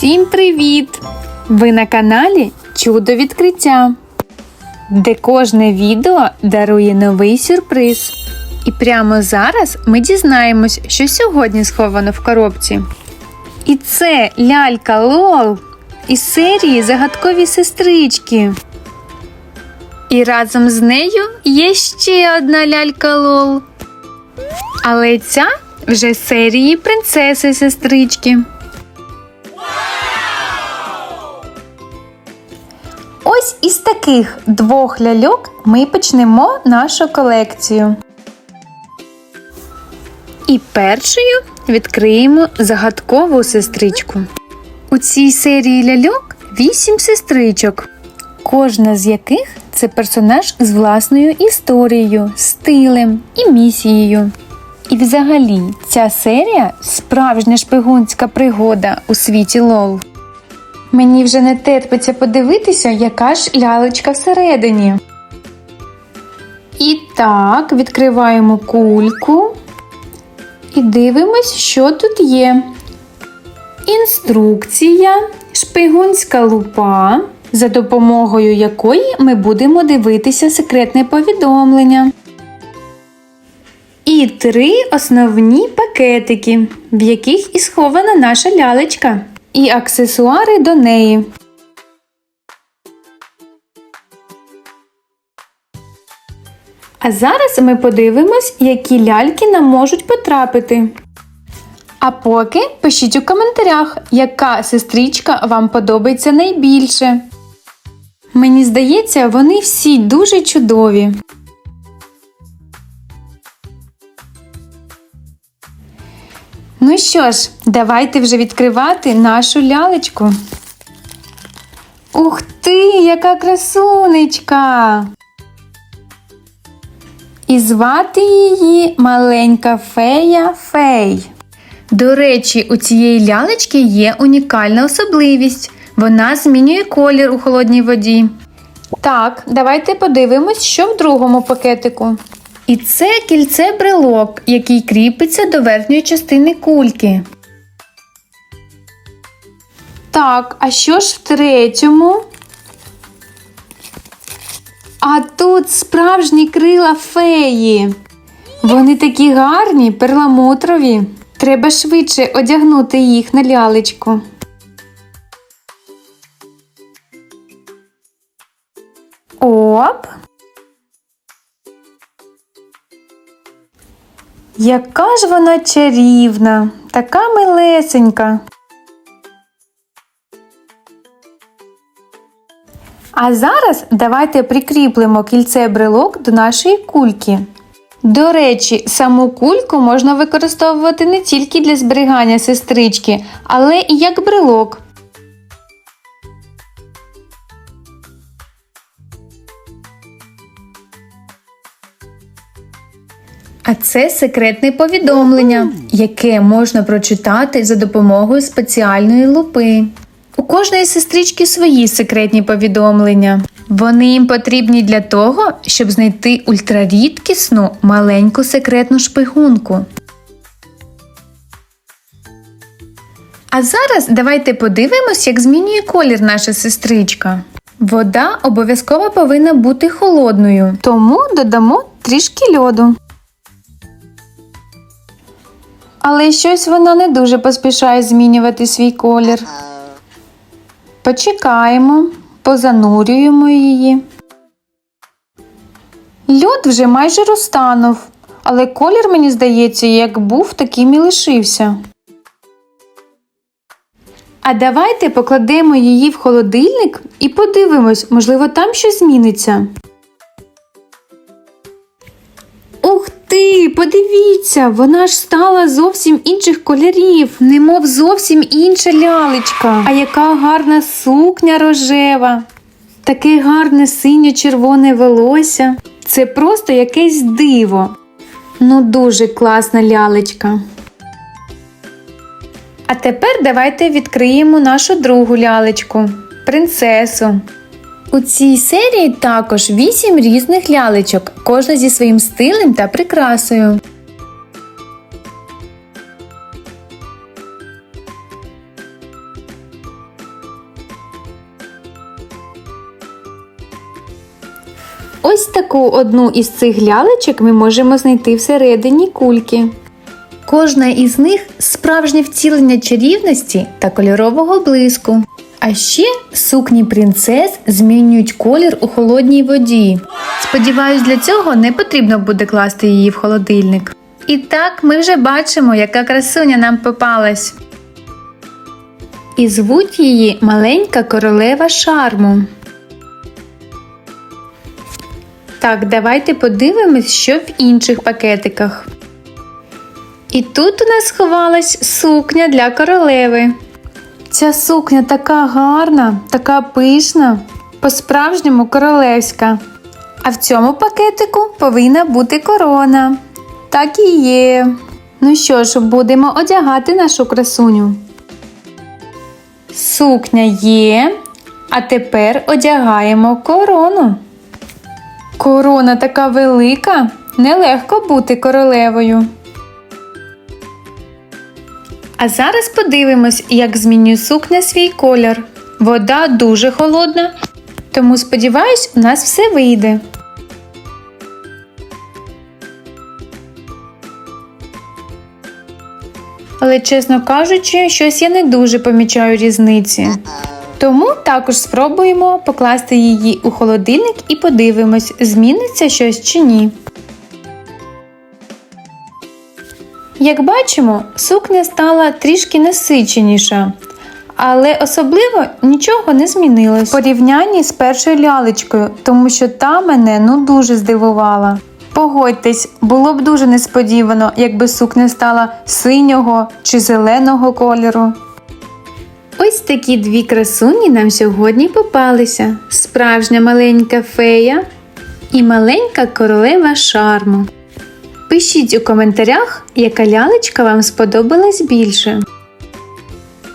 Всім привіт! Ви на каналі Чудо відкриття, де кожне відео дарує новий сюрприз. І прямо зараз ми дізнаємось, що сьогодні сховано в коробці. І це лялька Лол із серії Загадкові сестрички. І разом з нею є ще одна лялька Лол. Але ця вже серії принцеси сестрички. Ось із таких двох ляльок ми почнемо нашу колекцію. І першою відкриємо загадкову сестричку. У цій серії ляльок вісім сестричок, кожна з яких це персонаж з власною історією, стилем і місією. І взагалі ця серія справжня шпигунська пригода у світі Лол. Мені вже не терпиться подивитися, яка ж лялечка всередині. І так, відкриваємо кульку і дивимось, що тут є. Інструкція, шпигунська лупа, за допомогою якої ми будемо дивитися секретне повідомлення. І три основні пакетики, в яких і схована наша лялечка, і аксесуари до неї. А зараз ми подивимось, які ляльки нам можуть потрапити. А поки пишіть у коментарях, яка сестричка вам подобається найбільше. Мені здається, вони всі дуже чудові. Ну що ж, давайте вже відкривати нашу лялечку. Ух ти, яка красунечка! І звати її маленька фея Фей. До речі, у цієї лялечки є унікальна особливість. Вона змінює колір у холодній воді. Так, давайте подивимось, що в другому пакетику. І це кільце брелок, який кріпиться до верхньої частини кульки. Так, а що ж в третьому? А тут справжні крила феї. Вони такі гарні, перламутрові. Треба швидше одягнути їх на лялечку. Оп. Яка ж вона чарівна, така милесенька. А зараз давайте прикріплемо кільце брелок до нашої кульки. До речі, саму кульку можна використовувати не тільки для зберігання сестрички, але і як брелок. А це секретне повідомлення, яке можна прочитати за допомогою спеціальної лупи. У кожної сестрички свої секретні повідомлення. Вони їм потрібні для того, щоб знайти ультрарідкісну маленьку секретну шпигунку. А зараз давайте подивимось, як змінює колір наша сестричка. Вода обов'язково повинна бути холодною, тому додамо трішки льоду. Але щось вона не дуже поспішає змінювати свій колір. Почекаємо, позанурюємо її. Льод вже майже розтанув, але колір, мені здається, як був, таким і лишився. А давайте покладемо її в холодильник і подивимось, можливо, там щось зміниться. Ти, подивіться, вона ж стала зовсім інших кольорів, немов зовсім інша лялечка. А яка гарна сукня рожева, таке гарне синьо-червоне волосся. Це просто якесь диво. Ну, дуже класна лялечка. А тепер давайте відкриємо нашу другу лялечку принцесу. У цій серії також 8 різних лялечок, кожна зі своїм стилем та прикрасою. Ось таку одну із цих лялечок ми можемо знайти всередині кульки. Кожна із них справжнє втілення чарівності та кольорового блиску. А ще сукні принцес змінюють колір у холодній воді. Сподіваюсь, для цього не потрібно буде класти її в холодильник. І так ми вже бачимо, яка красуня нам попалась. І звуть її маленька королева шарму. Так, давайте подивимось, що в інших пакетиках. І тут у нас сховалась сукня для королеви. Ця сукня така гарна, така пишна, по-справжньому королевська. А в цьому пакетику повинна бути корона. Так і є. Ну що ж, будемо одягати нашу красуню. Сукня є, а тепер одягаємо корону. Корона така велика, нелегко бути королевою. А зараз подивимось, як змінює сукня свій колір. Вода дуже холодна, тому сподіваюсь, у нас все вийде. Але, чесно кажучи, щось я не дуже помічаю різниці. Тому також спробуємо покласти її у холодильник і подивимось, зміниться щось чи ні. Як бачимо, сукня стала трішки насиченіша, але особливо нічого не змінилось в порівнянні з першою лялечкою, тому що та мене ну дуже здивувала. Погодьтесь, було б дуже несподівано, якби сукня стала синього чи зеленого кольору. Ось такі дві красуні нам сьогодні попалися: справжня маленька фея і маленька королева шарму. Пишіть у коментарях, яка лялечка вам сподобалась більше.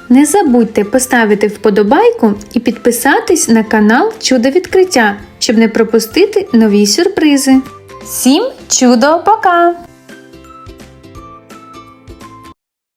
Не забудьте поставити вподобайку і підписатись на канал Чудо відкриття, щоб не пропустити нові сюрпризи. Всім чудо пока!